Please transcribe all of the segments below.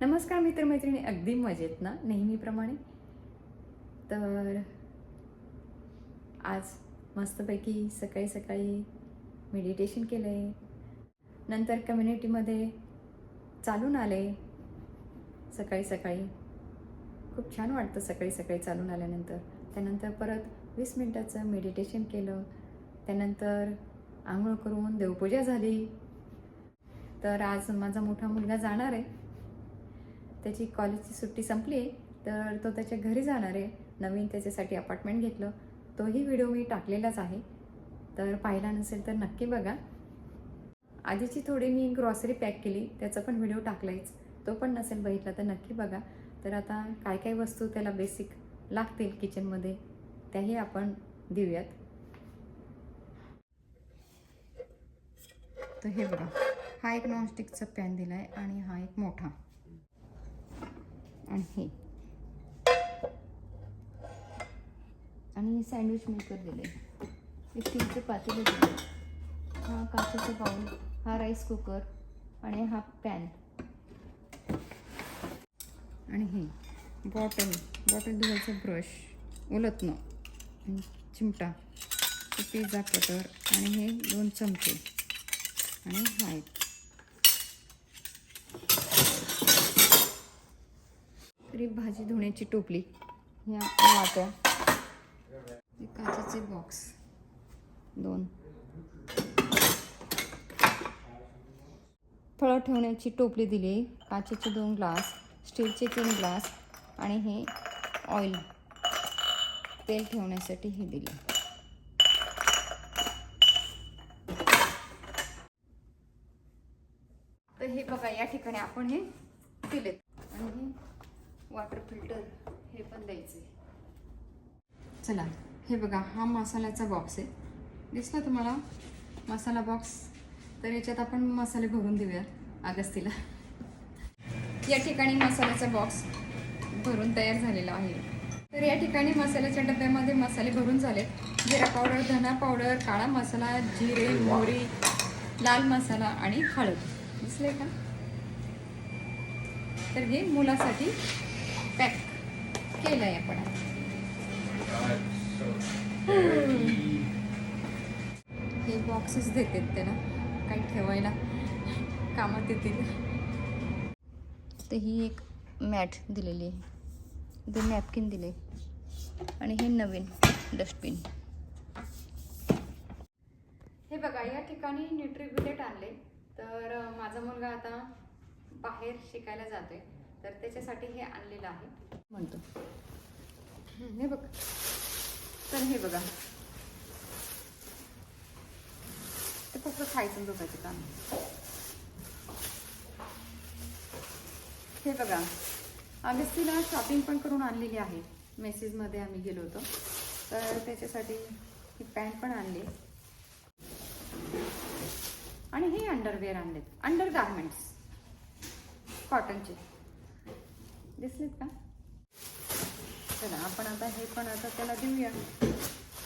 नमस्कार मित्रमैत्रिणी अगदी मजेत ना? नेहमीप्रमाणे? तर आज मस्तपैकी सकाळी सकाळी मेडिटेशन केलं आहे नंतर कम्युनिटीमध्ये चालून आले. सकाळी सकाळी. खूप छान वाटतं सकाळी सकाळी चालून आल्यानंतर. त्यानंतर परत वीस मिनटाचं मेडिटेशन केलं. त्यानंतर आंघोळ करून देवपूजा झाली. तर आज माझा मोठा मुलगा जाणार आहे. त्याची कॉलेजची सुट्टी संपली तर तो त्याच्या घरी जाणार आहे. नवीन त्याच्यासाठी अपार्टमेंट घेतलं. तोही व्हिडिओ मी टाकलेलाच आहे. तर पाहिला नसेल तर नक्की बघा. आधीची थोडी मी ग्रॉसरी पॅक केली त्याचा पण व्हिडिओ टाकलायच. तो पण नसेल बघितला तर नक्की बघा. तर आता काय काय वस्तू त्याला बेसिक लागतील किचनमध्ये त्याही आपण देऊयात. तर हे बघा हा एक नॉनस्टिकचा पॅन दिला आहे आणि हा एक मोठा. आणि हे आणि सँडविच मेकर दिले एक स्टीलचे पातेलं दिले हा काचेचा बाउल हा राईस कुकर आणि हा पॅन आणि हे बॉटल बॉटल धुवायचं ब्रश उलटणं आणि चिमटा पिझ्झा कटर आणि हे दोन चमचे आणि हा एक तरी भाजी धुण्याची टोपली ह्या वाट्या हे काचेचे बॉक्स दोन. फळं ठेवण्याची टोपली दिली. काचेचे दोन ग्लास स्टीलचे तीन ग्लास आणि हे ऑइल तेल ठेवण्यासाठी हे दिले. तर हे बघा या ठिकाणी आपण हे दिलेत. वॉटर फिल्टर हे पण द्यायचे. चला हे बघा हा मसाल्याचा बॉक्स आहे. दिसला तुम्हाला? मसाला बॉक्स तर याच्यात आपण मसाले भरून देऊया अगस्तीला. या ठिकाणी मसाल्याचा बॉक्स भरून तयार झालेला आहे. तर या ठिकाणी मसाल्याच्या डब्यामध्ये मसाले भरून झालेत. जिरा पावडर धना पावडर काळा मसाला जिरे मोहरी लाल मसाला आणि हळद. दिसले का? तर हे मुलासाठी पॅक केलं आहे आपण. हे बॉक्सेस देतात त्याला. काही ठेवायला कामात येतील. तर ही एक मॅट दिलेली आहे. ते नॅपकिन दिले. आणि हे नवीन डस्टबिन हे बघा या ठिकाणी न्यूट्रिबिलेट आणले. तर माझा मुलगा आता बाहेर शिकायला जातोय. तर त्याच्यासाठी हे आणलेलं आहे. म्हणतो. हे बघ. तर हे बघा. ते फक्त खायचं झोपायचं काम हे बघा. अगस्तीला शॉपिंग पण करून आणलेली आहे. मेसेजमध्ये आम्ही गेलो होतो. तर त्याच्यासाठी ही पॅन्ट पण आणली. आणि हे अंडरवेअर आणलेत. अंडर गार्मेंट्स कॉटनचे दिसलेत का? चला आपण आता हे पण आता त्याला देऊया.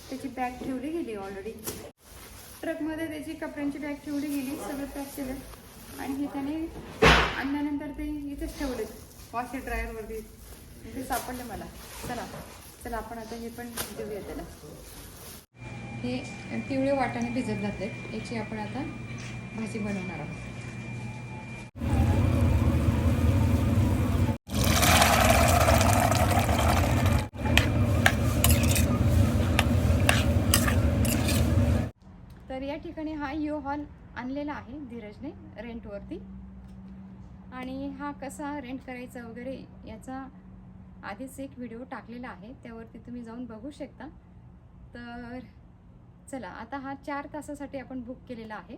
त्याची बॅग ठेवली गेली ऑलरेडी ट्रकमध्ये त्याची कपड्यांची बॅग ठेवली गेली सगळं पॅक केलं. आणि हे त्याने आणल्यानंतर ते इथेच ठेवले वॉशर ड्रायरवरती ते सापडले मला. चला चला आपण आता हे पण देऊया त्याला. हे पिवळे वाटाणे भिजत घातले याची आपण आता भाजी बनवणार आहोत तर या ठिकाणी हा यू हॉल आणलेला आहे धीरजने रेंटवरती. आणि हा कसा रेंट करायचा वगैरे याचा आधीच एक व्हिडिओ टाकलेला आहे त्यावरती तुम्ही जाऊन बघू शकता. तर चला आता हा चार तासासाठी आपण बुक केलेला आहे.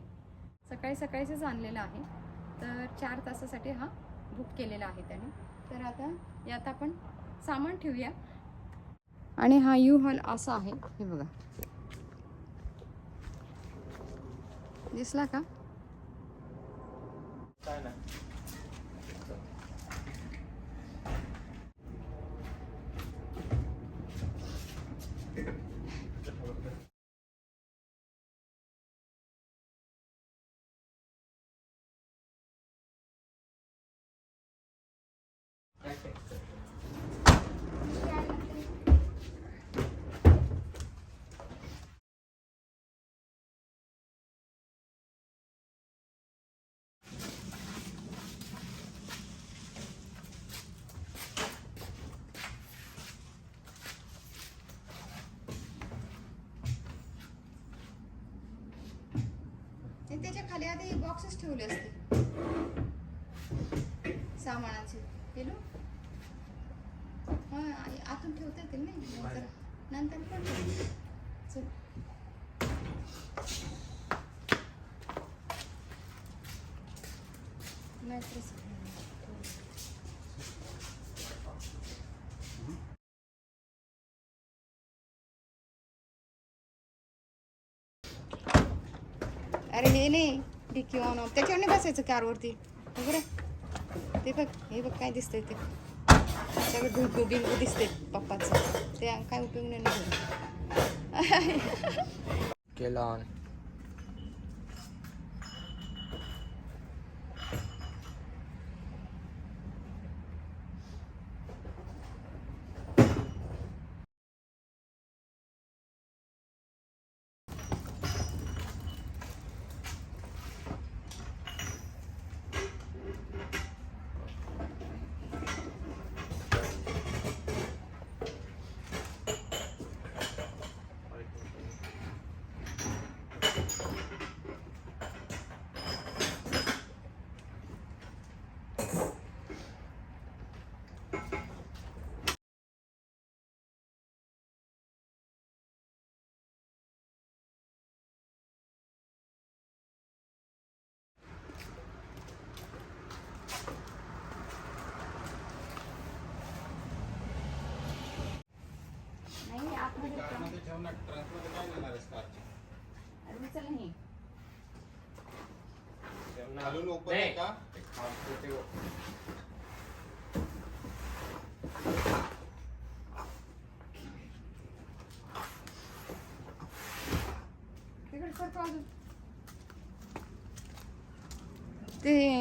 सकाळी सकाळीच आणलेला आहे. तर चार तासासाठी हा बुक केलेला आहे त्याने. तर आता यात आपण सामान ठेवूया. आणि हा यू हॉल असा आहे हे बघा. दिसला का? नाही खाली आधी बॉक्सेस ठेवले असते. सामानाचे. पेलो? हा आतून ठेवता येतील नाही नंतर नंतर पण. चल. मॅट्रेस अरे हे नाही किंवा ऑन ऑफ त्याच्यावर नाही बसायचं कारवरती. बरं ते बघ हे बघ काय दिसतंय ते. सगळं ढुकू बिंगू दिसते पप्पाचं. ते काय उपयोग नाही नाही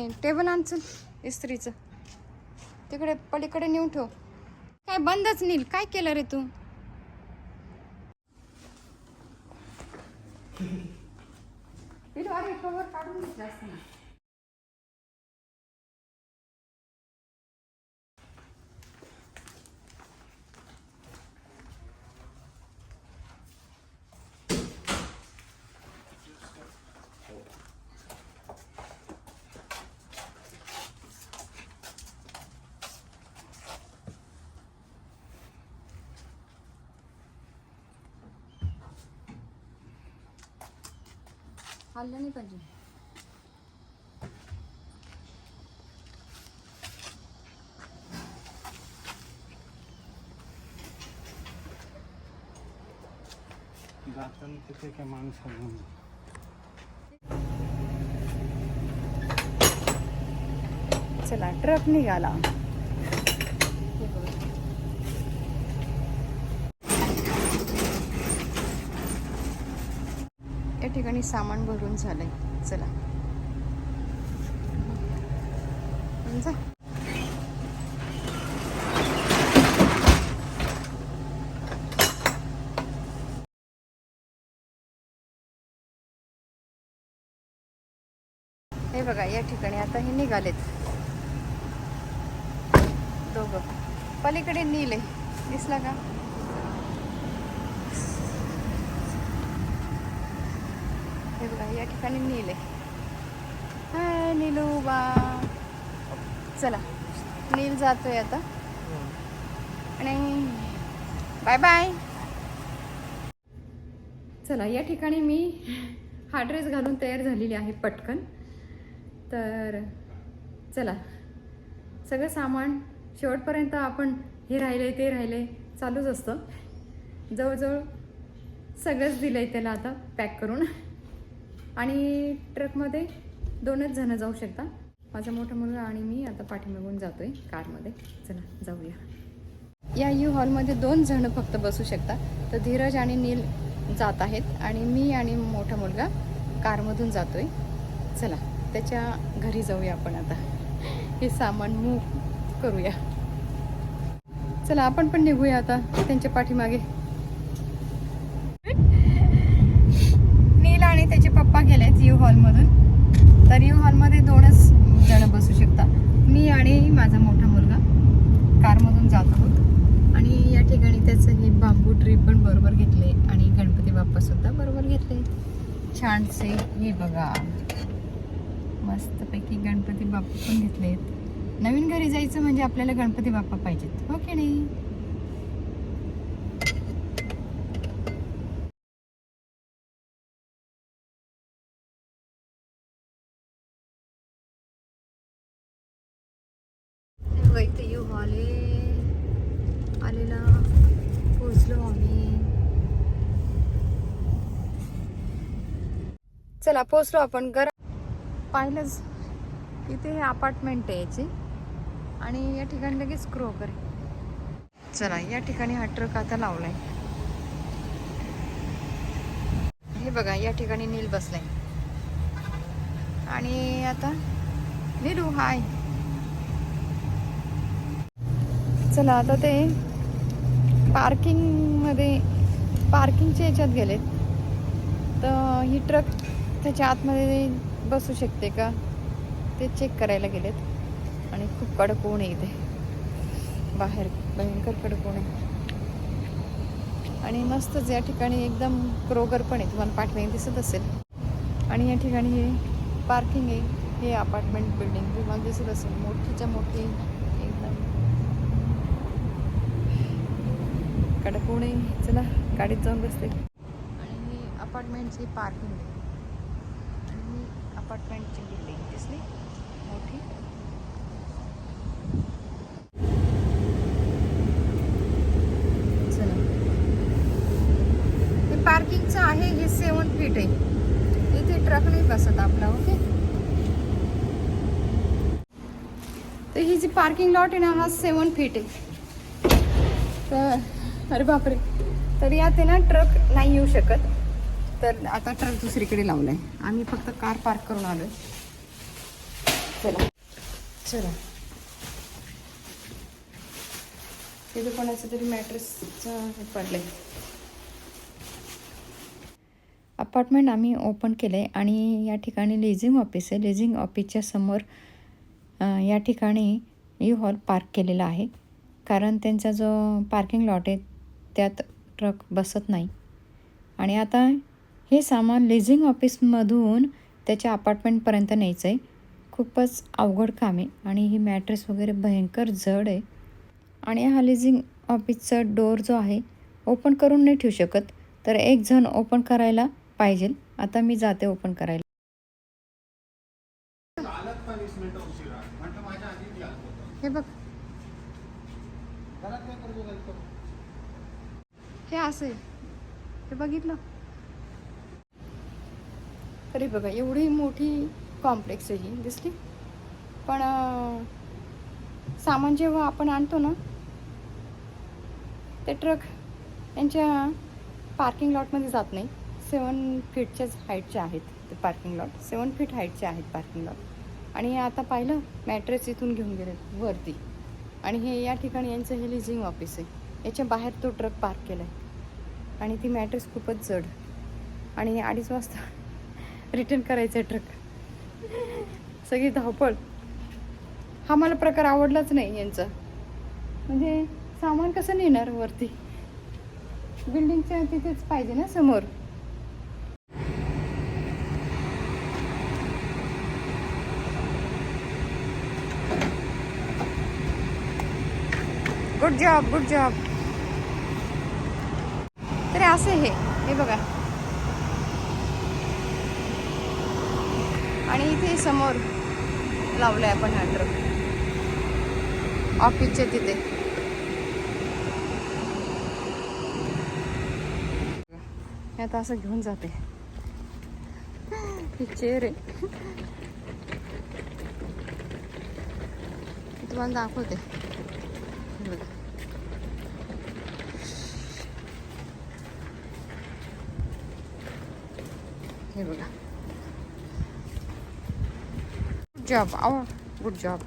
ते टेबल आणचल इस्त्रीचं. तिकडे पलीकडे नेऊन ठेव. काय बंदच नील काय केलं रे तू? कवर काढून घेतलं असतं ना. हल्लं नाही पाहिजे जाताना तिथे काय माणूस हलवून चला ट्रक निघाला या ठिकाणी सामान भरून झालंय. चला. जा. हे बघा या ठिकाणी आता हे निघालेत. दोघं. पलीकडे नील आहे. दिसला का हे बघा या ठिकाणी नील. आहे हाय नीलू बा. चला नील जातोय आता. आणि बाय बाय. चला या ठिकाणी मी हा ड्रेस घालून तयार झालेली आहे पटकन. तर चला सगळं सामान शेवटपर्यंत आपण हे राहिले ते राहिले चालूच असतं. जवळजवळ सगळंच दिलं आहे त्याला आता पॅक करून. आणि ट्रकमध्ये दोनच जणं जाऊ शकता. माझा मोठा मुलगा आणि मी आता पाठीमागून जातोय कारमध्ये. चला जाऊया. या यू हॉलमध्ये दोन जणं फक्त बसू शकता. तर धीरज आणि नील जात आहेत आणि मी आणि मोठा मुलगा कारमधून जातोय. चला त्याच्या घरी जाऊया आपण आता. हे सामान मूव करूया. चला आपण पण निघूया आता. त्यांच्या पाठीमागे नील आणि त्याचे पप्पा यू हॉलमधून तर यू हॉलमध्ये दोनच जण बसू शकता. मी आणि माझा मोठा मुलगा कारमधून जात आहोत. आणि या ठिकाणी त्याचं हे बांबू ट्री पण बरोबर घेतले आणि गणपती बाप्पासुद्धा बरोबर घेतले. छानसे हे बघा. मस्तपैकी गणपती बाप्पा पण घेतलेत. नवीन घरी जायचं म्हणजे आपल्याला गणपती बाप्पा पाहिजेत हो की नाही हे बघा इथे यू आले आलेला पोचलो आम्ही चला पोचलो आपण. घर पाहिलंच. इथे हे अपार्टमेंट आहे याची. आणि या ठिकाणी लगेच क्रोकर आहे. चला या ठिकाणी हा ट्रक आता लावलाय. हे बघा या ठिकाणी नील बसलाय. आणि आता नीलू हाय चला आता ते पार्किंगमध्ये पार्किंगच्या याच्यात गेलेत. तर ही ट्रक त्याच्या आतमध्ये बसू शकते का? ते चेक करायला गेलेत. आणि खूप कडक ऊन आहे इथे. बाहेर भयंकर कडक ऊन आहे. आणि मस्तच या ठिकाणी एकदम क्रोगर पण आहे तुम्हाला पाठवाई दिसत असेल. आणि या ठिकाणी हे पार्किंग आहे. हे अपार्टमेंट बिल्डिंग तुम्हाला दिसत असेल मोठीच्या मोठी एकदम कडक ऊन आहे. चला गाडीत जाऊन बसते. आणि ही अपार्टमेंटची पार्किंग आहे. अपार्टमेंटची बिल्डिंग दिसली. मोठी. चला. हे पार्किंगचं आहे हे सेवन फीट आहे. इथे ट्रक नाही बसत आपला ओके तर ही जी पार्किंग लॉट आहे ना हा सेवन फीट आहे. तर अरे बापरे. तर यात आहे ना ट्रक नाही येऊ शकत. तर आता ट्रक दुसरीकडे लावलाय आम्ही फक्त कार पार्क करून आलोय. चला. चला. तिथे कोणाचं तरी मॅट्रेसचं हे पडलंय. अपार्टमेंट आम्ही ओपन केलं आहे आणि या ठिकाणी लेझिंग ऑफिस आहे. लेझिंग ऑफिसच्या समोर या ठिकाणी यू हॉल पार्क केलेला आहे. कारण त्यांचा जो पार्किंग लॉट आहे त्यात ट्रक बसत नाही. आणि आता हे सामान लेझिंग ऑफिसमधून त्याच्या अपार्टमेंटपर्यंत न्यायचं आहे खूपच अवघड काम आहे आणि ही मॅट्रेस वगैरे भयंकर जड आहे. आणि हा लिझिंग ऑफिसचा डोर जो आहे ओपन करून नाही ठेवू शकत. तर एक जण ओपन करायला पाहिजे. आता मी जाते ओपन करायला. हे बघ. हे असं आहे. हे बघितलं? तरी बघा एवढी मोठी कॉम्प्लेक्स आहे ही दिसली. पण सामान जेव्हा आपण आणतो ना ते ट्रक यांच्या पार्किंग लॉटमध्ये जात नाही. सेवन फीटच्याच हाईटचे आहेत ते पार्किंग लॉट सेवन फीट हाईटचे आहेत पार्किंग लॉट आणि आता पाहिलं मॅट्रेस इथून घेऊन गेले वरती. आणि हे या ठिकाणी यांचं हे लिझिंग ऑफिस आहे. याच्या बाहेर तो ट्रक पार्क केला आहे आणि ती मॅट्रेस खूपच जड. आणि अडीच वाजता रिटर्न करायचं आहे ट्रक. सगळी धावपळ. हा मला प्रकार आवडलाच नाही यांचा. म्हणजे सामान कसं नेणार वरती? बिल्डिंगच्या तिथेच पाहिजे ना समोर. गुड जॉब गुड जॉब तरी असं हे. हे बघा. आणि इथे समोर लावलं आहे आपण हा ट्रक. ऑफिसच्या तिथे. हे आता असं घेऊन जाते. ही चेअर आहे. तुम्हाला दाखवते. हे बघा. जॉब Oh, गुड जॉब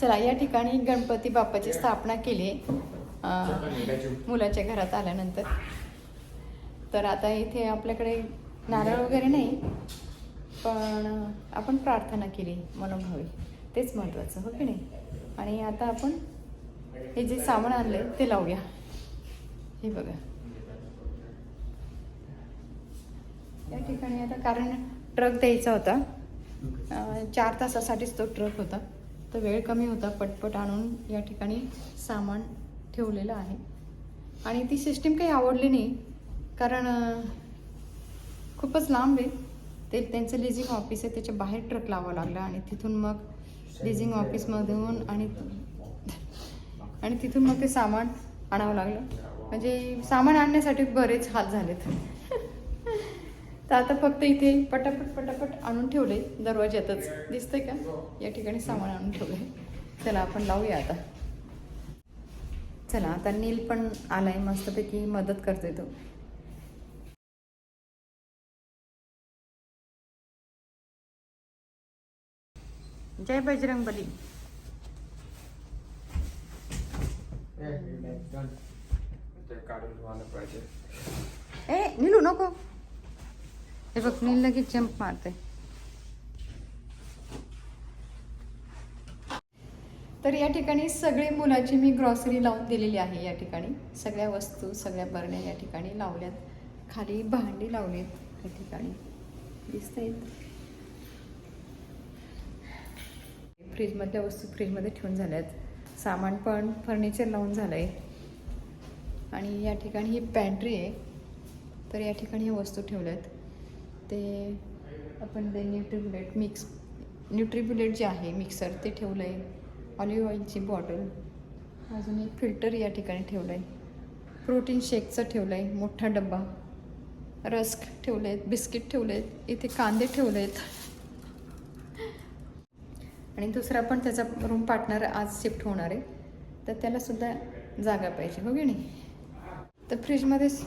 चला या ठिकाणी गणपती बाप्पाची स्थापना केली. मुलाच्या घरात आल्यानंतर. तर आता इथे आपल्याकडे नारळ वगैरे नाही पण आपण प्रार्थना केली मनोभावी. तेच महत्त्वाचं हो की नाही? आणि आता आपण हे जे सामान आणले ते लावूया. हे बघा. या ठिकाणी आता कारण ट्रक द्यायचा होता. चार तासासाठीच तो ट्रक होता. तर वेळ कमी होता पटपट आणून या ठिकाणी सामान ठेवलेलं आहे. आणि ती सिस्टीम काही आवडली नाही. कारण खूपच लांब आहे. ते त्यांचं लिझिंग ऑफिस आहे त्याच्या बाहेर ट्रक लावावं लागला आणि तिथून मग लिझिंग ऑफिसमधून आणि आणि तिथून मग ते सामान आणावं लागलं. म्हणजे सामान आणण्यासाठी बरेच हाल झालेत. तर आता फक्त इथे पटापट पटापट आणून ठेवले. दरवाज्यातच दिसतंय का? या ठिकाणी सामान आणून ठेवले चला आपण लावूया आता. चला आता नील पण आलाय. मस्तपैकी मदत करतोय तो. जय बजरंग बली ते काढून तुम्हाला पाहिजे. ए नीलू नको. हे बघ नील लगेच जंप मारते. तर या ठिकाणी सगळी मुलाची मी ग्रॉसरी लावून दिलेली आहे या ठिकाणी. सगळ्या वस्तू सगळ्या बरण्या या ठिकाणी लावल्यात. खाली भांडी लावलीत या ठिकाणी. दिसत फ्रीजमधल्या वस्तू फ्रीजमध्ये ठेवून झाल्यात. सामान पण फर्निचर लावून झालं आहे आणि या ठिकाणी ही पॅन्ट्री आहे. तर या ठिकाणी ह्या वस्तू ठेवल्यात. ते आपण ते न्यूट्रिब्युलेट मिक्स न्यूट्रिब्युलेट जे आहे मिक्सर ते ठेवलं आहे ऑलिव्ह ऑइलची बॉटल अजून एक फिल्टर या ठिकाणी ठेवलं आहे प्रोटीन शेकचं ठेवलं आहे मोठा डब्बा. रस्क ठेवले आहेत बिस्किट ठेवले आहेत इथे कांदे ठेवले आहेत आणि दुसरा पण त्याचा रूम पार्टनर आज शिफ्ट होणार आहे. तर त्यालासुद्धा जागा पाहिजे हो की नाही? तर फ्रीजमध्येच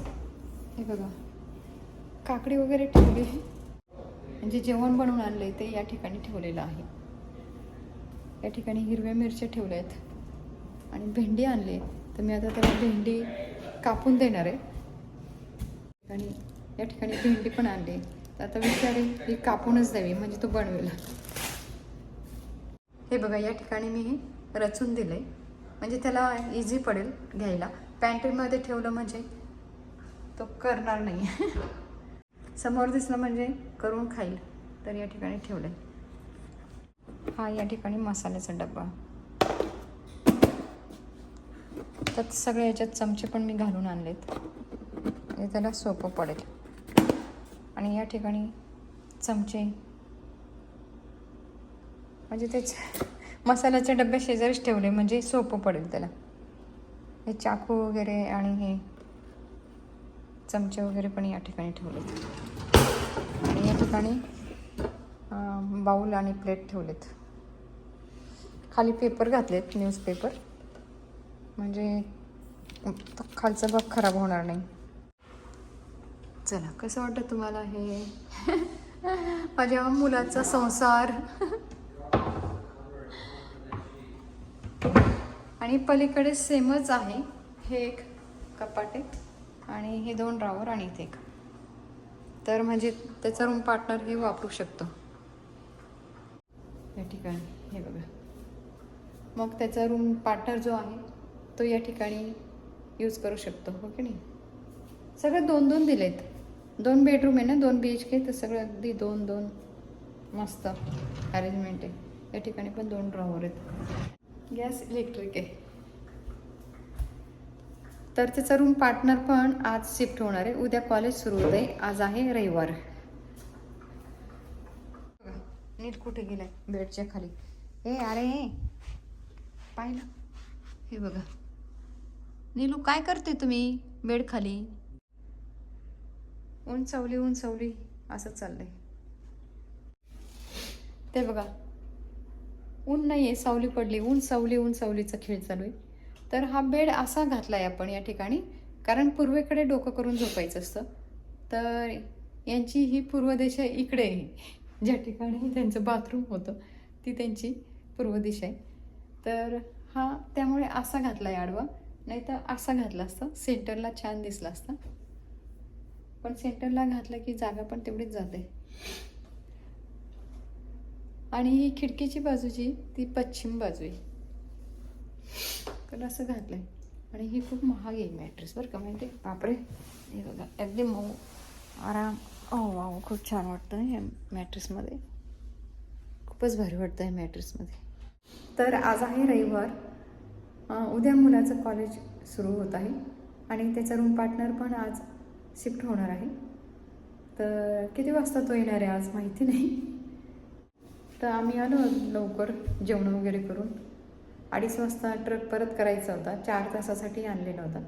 हे बघा काकडी वगैरे ठेवली आहे. म्हणजे जेवण बनवून आणलं ते या ठिकाणी ठेवलेलं आहे. या ठिकाणी हिरव्या मिरच्या ठेवल्या आहेत. आणि भेंडी आणली तर मी आता त्याला भेंडी कापून देणार आहे. आणि या ठिकाणी भेंडी पण आणली तर आता विचार आहे ही कापूनच द्यावी म्हणजे तो बनवेल. हे बघा या ठिकाणी मी हे रचून दिले म्हणजे त्याला इझी पडेल घ्यायला. पॅन्ट्रीमध्ये ठेवलं म्हणजे तो करणार नाही. समोर दिसलं म्हणजे करून खाईल. तर या ठिकाणी ठेवलं हा या ठिकाणी मसाल्याचा डब्बा. त्यात सगळ्या याच्यात चमचे पण मी घालून आणलेत. म्हणजे त्याला सोपं पडेल. आणि या ठिकाणी चमचे म्हणजे तेच मसाल्याच्या डब्या शेजारीच ठेवले म्हणजे सोपं पडेल त्याला. हे चाकू वगैरे आणि हे चमचे वगैरे पण या ठिकाणी ठेवले आणि या ठिकाणी बाऊल आणि प्लेट ठेवलेत. खाली पेपर घातलेत न्यूजपेपर. म्हणजे खालचा भाग खराब होणार नाही. चला कसं वाटतं तुम्हाला हे? माझ्या मुलाचा संसार. आणि पलीकडे सेमच आहे. हे एक कपाट आहे आणि हे दोन ड्रावर आणि इथे एक. तर म्हणजे त्याचा रूम पार्टनर हे वापरू शकतो. या ठिकाणी हे बघा. मग त्याचा रूम पार्टनर जो आहे तो या ठिकाणी यूज करू शकतो हो की नाही? सगळं दोन दोन दिलेत. दोन बेडरूम आहे ना दोन बी एच के तर सगळं अगदी दोन दोन मस्त अरेंजमेंट आहे. या ठिकाणी पण दोन ड्रॉवर आहेत. गॅस इलेक्ट्रिक आहे. तर त्याचा रूम पार्टनर पण आज शिफ्ट होणार आहे. उद्या कॉलेज सुरू होत आहे आज आहे रविवार. नीट कुठे गेलाय? बेडच्या खाली. ए अरे पाहिलं? हे बघा. नीलू काय करते तुम्ही? बेड खाली. उंचवली उंचवली. असं चाललंय. ते बघा. ऊन नाही आहे सावली पडली ऊन सावली ऊन सावलीचा खेळ चालू आहे. तर हा बेड असा घातला आहे आपण या ठिकाणी कारण पूर्वेकडे डोकं करून झोपायचं असतं. तर यांची ही पूर्व दिशा इकडे आहे. ज्या ठिकाणी त्यांचं बाथरूम होतं ती त्यांची पूर्व दिशा आहे. तर हा त्यामुळे असा घातला आहे आडवा नाही तर असा घातला असता सेंटरला छान दिसला असता. पण सेंटरला घातलं की जागा पण तेवढीच जाते. आणि ही खिडकीची बाजूची ती पश्चिम बाजू आहे तर असं घातलंय. आणि ही खूप महाग आहे मॅट्रेस बरं का माहिती आहे? बापरे. हे बघा अगदी मऊ आराम. Oh, ओ वाव खूप छान वाटतं हे मॅट्रेसमध्ये खूपच भारी वाटतं आहे मॅट्रेसमध्ये तर आज आहे रविवार. उद्या मुलाचं कॉलेज सुरू होत आहे. आणि त्याचा रूम पार्टनर पण आज शिफ्ट होणार आहे. तर किती वाजता तो येणार आहे आज माहिती नाही. तर आम्ही आलो लवकर जेवण वगैरे करून. अडीच वाजता ट्रक परत करायचा होता. चार तासासाठी आणलेला होता.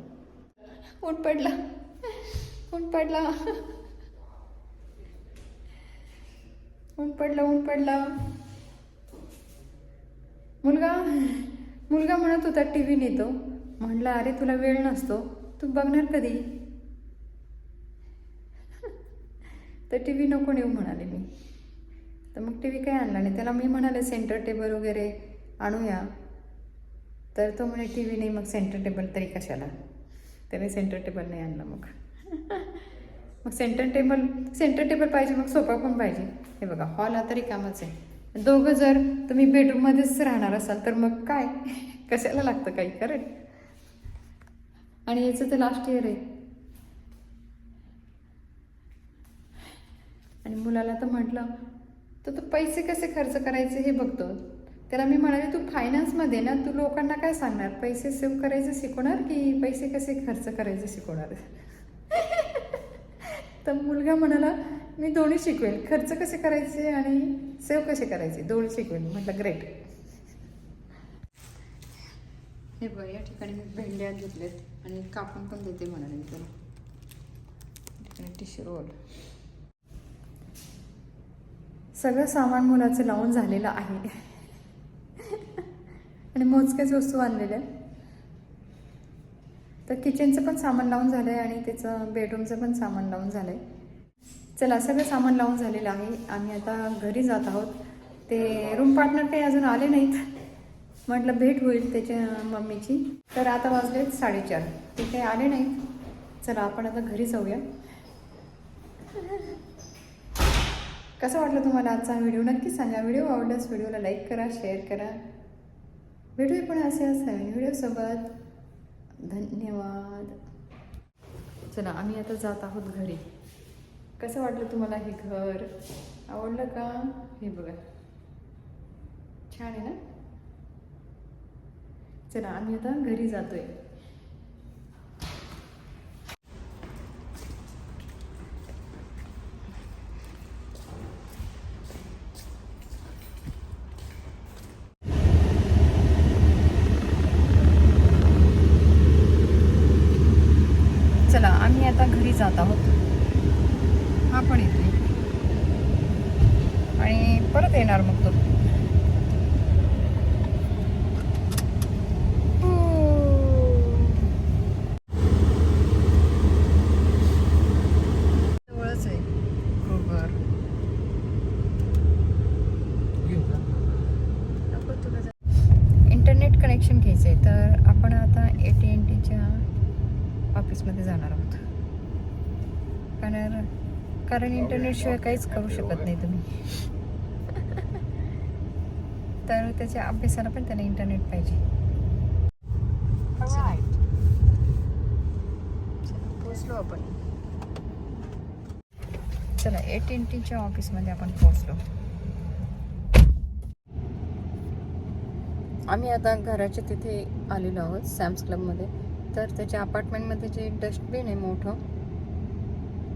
ऊन पडला. ऊन पडला. ऊन पडला ऊन पडला. मुलगा मुलगा म्हणत होता टी व्ही नेतो. म्हणला अरे तुला वेळ नसतो. तू बघणार कधी? तर टी व्ही नको नेऊ म्हणाले मी. तर मग टी व्ही काय आणला नाही? त्याला मी म्हणाले सेंटर टेबल वगैरे आणूया. तर तो म्हणे टी व्ही नाही मग सेंटर टेबल तरी कशाला? त्याने सेंटर टेबल नाही आणला मग. मग सेंटर टेबल सेंटर टेबल पाहिजे मग सोफा पण पाहिजे. हे बघा हॉल आता रिकामच आहे. दोघं जर तुम्ही बेडरूममध्येच राहणार असाल तर मग काय? कशाला लागतं काही करेल आणि याचं तर लास्ट इयर आहे. आणि मुलाला तर म्हटलं तर तू पैसे कसे खर्च करायचे हे बघतो. त्याला मी म्हणाले तू फायनान्समध्ये ना तू लोकांना काय सांगणार? पैसे सेव्ह करायचे शिकवणार की पैसे कसे खर्च करायचे शिकवणार? तर मुलगा म्हणाला मी दोन्ही शिकवेल खर्च कसे करायचे आणि सेव्ह कसे करायचे? दोन्ही शिकवेल म्हटलं ग्रेट हे बघ या ठिकाणी मी भेंड्या घेतल्यात आणि कापून पण देते म्हणाले मी त्याला ठिकाणी टिश्यू रोल सगळं सामान मुलाचं लावून झालेलं आहे. आणि मोजक्याच वस्तू आणलेल्या तर किचनचं पण सामान लावून झालं आहे आणि त्याचं बेडरूमचं पण सामान लावून झालं आहे चला सगळं सामान लावून झालेलं आहे. आम्ही आता घरी जात आहोत. ते रूम पार्टनर काही अजून आले नाहीत. म्हटलं भेट होईल त्याच्या मम्मीची. तर आता वाजलेत साडेचार. ते काही आले नाहीत. चला आपण आता घरी जाऊया. कसं वाटलं तुम्हाला आजचा व्हिडिओ? नक्की सांगा. व्हिडिओ आवडल्यास व्हिडिओला लाईक करा शेअर करा. व्हिडिओ पण असे नवीन व्हिडिओसोबत. धन्यवाद. चला आम्ही आता जात आहोत घरी. कसं वाटलं तुम्हाला हे घर? आवडलं का? हे बघा. छान आहे ना? चला आम्ही आता घरी जातोय चला आम्ही आता घरी जात आहोत हा पण येते. आणि परत येणार मग तो जवळच आहे घोगर नको तुला जा- इंटरनेट कनेक्शन घ्यायचं आहे तर आपण आता ए टी एन टीच्या ऑफिसमध्ये जाणार आहोत कारण कारण इंटरनेटशिवाय काहीच करू शकत नाही तुम्ही. तर त्याच्या अभ्यासाला पण त्याला इंटरनेट पाहिजे. चला, पोचलो आपण. चला ए टी एन टीच्या ऑफिसमध्ये आपण पोहोचलो. आम्ही आता घराच्या तिथे आलेलो आहोत सॅम्स क्लबमध्ये तर त्याच्या अपार्टमेंटमध्ये जे डस्टबिन आहे मोठं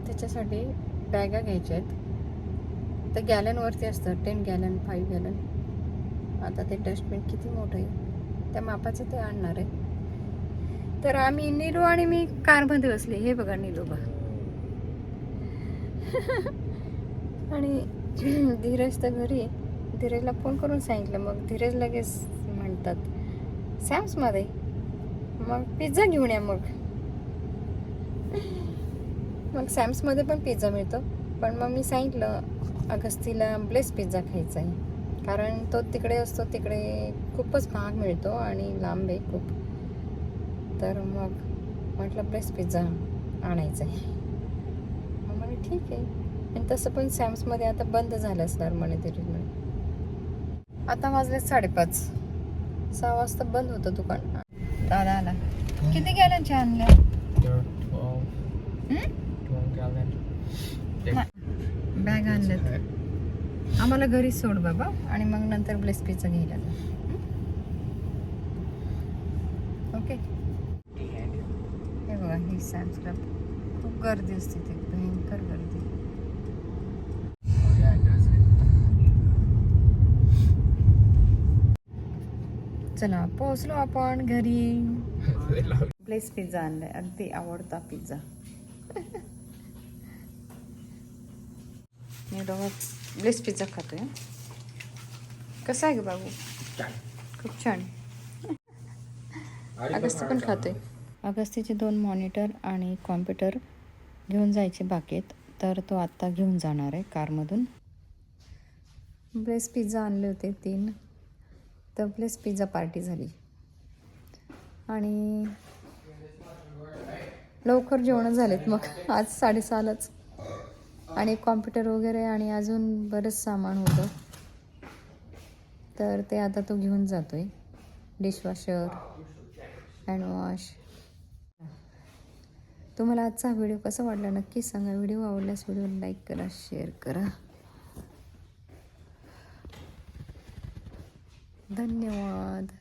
त्याच्यासाठी बॅगा घ्यायच्या आहेत. तर गॅलनवरती असतं टेन गॅलन फाईव्ह गॅलन आता ते डस्टबिन किती मोठं आहे. त्या मापाचं ते आणणार आहे. तर आम्ही नीलू आणि मी कारमध्ये बसले. हे बघा नीलू बा. आणि धीरज तर घरी धीरजला फोन करून सांगितलं. मग धीरज लगेच म्हणतात सॅम्समध्ये मग पिझ्झा घेऊन या मग. मग सॅम्समध्ये पण पिझ्झा मिळतो. पण मग मी सांगितलं अगस्तीला ब्लेस पिझ्झा खायचा आहे. कारण तो तिकडे असतो तिकडे खूपच महाग मिळतो आणि लांब आहे खूप. तर मग म्हटलं ब्रेस्ट पिझ्झा आणायचा आहे. मग म्हणे ठीक आहे. आणि तसं पण सॅम्समध्ये आता बंद झालं असणार म्हणे ते म्हणे आता वाजले साडेपाच. सहा वाजता बंद होतं दुकान. दादा आला. किती गॅलनचे आणले बॅग आणल्यात आम्हाला घरी सोड बाबा. आणि मग नंतर ब्लेस पिझ्झा घ्यायला जा. ओके. हे बघा ही सॅम्स क्लब खूप गर्दी असते ते. भयंकर गर्दी. चला पोहोचलो आपण घरी. ब्लेस पिझ्झा आणलाय. अगदी आवडता पिझ्झा दोघं ब्लेस पिझ्झा खातोय हं. कसा आहे ग बाबू? खूप छान. अगस्ती पण खातोय. अगस्तीचे दोन मॉनिटर आणि कॉम्प्युटर घेऊन जायचे बाकी आहेत तर तो आत्ता घेऊन जाणार आहे कारमधून. ब्लेस पिझ्झा आणले होते तीन. तर ब्लेस पिझ्झा पार्टी झाली. आणि लवकर जेवणं झालेत मग. आज साडेसहालाच. आणि कॉम्प्युटर वगैरे आणि अजून बरंच सामान होतं. तर ते आता तो घेऊन जातो आहे डिशवॉशर हँडवॉश तुम्हाला आजचा व्हिडिओ कसा वाटला नक्की सांगा. व्हिडिओ आवडल्यास व्हिडिओ लाईक करा शेअर करा. धन्यवाद.